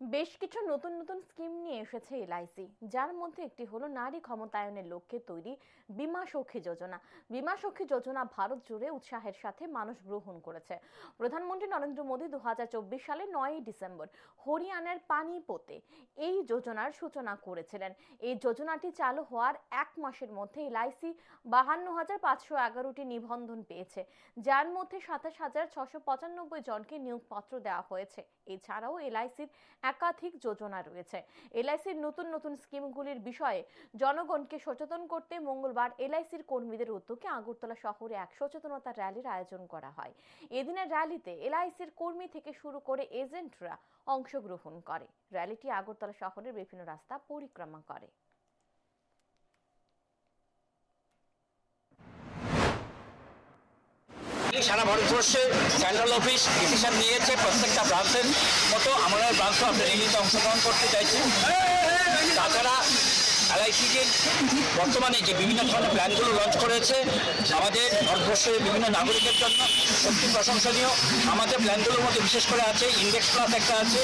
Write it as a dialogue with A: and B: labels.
A: বেশ কিছু নতুন নতুন স্কিম নিয়ে এসেছে এলআইসি, যার মধ্যে একটি হলো নারী ক্ষমতায়নের লক্ষ্যে তৈরি বিমা সখী যোজনা। বিমা সখী যোজনা ভারত জুড়ে উৎসাহের সাথে মানুষ গ্রহণ করেছে। প্রধানমন্ত্রী নরেন্দ্র মোদী দু হাজার চব্বিশ সালে নয়ই ডিসেম্বর হরিয়ানার পানিপোতে এই যোজনার সূচনা করেছিলেন। এই যোজনাটি চালু হওয়ার এক মাসের মধ্যে এলআইসি বাহান্ন হাজার পাঁচশো এগারোটি নিবন্ধন পেয়েছে, যার মধ্যে সাতাশ হাজার ছশো পঁচানব্বই জনকে নিয়োগপত্র দেওয়া হয়েছে। এছাড়াও এলআইসির একাধিক যোজনা রয়েছে। এলআইসির নতুন নতুন স্কিমগুলির বিষয়ে জনগণকে সচেতন করতে মঙ্গলবার এলআইসির কর্মীদের উদ্যোগে আগরতলা শহরে এক সচেতনতা র্যালির আয়োজন করা হয়। এদিনের র্যালিতে এলআইসির কর্মী থেকে শুরু করে এজেন্টরা অংশগ্রহণ করে। র্যালিটি আগরতলা শহরের বিভিন্ন রাস্তা পরিক্রমা করে।
B: সারা ভারতবর্ষে সেন্ট্রাল অফিস ডিসিশন নিয়েছে প্রত্যেকটা ব্রাঞ্চের মতো। আমরা ব্রাঞ্চও আপনার র্যালিতে অংশগ্রহণ করতে চাইছি। তাছাড়া এলআইসিকে বর্তমানে যে বিভিন্ন ধরনের প্ল্যানগুলো লঞ্চ করেছে, আমাদের ভারতবর্ষের বিভিন্ন নাগরিকের জন্য সত্যি প্রশংসনীয়। আমাদের প্ল্যানগুলোর মধ্যে বিশেষ করে আছে ইন্ডেক্স প্লাস একটা আছে।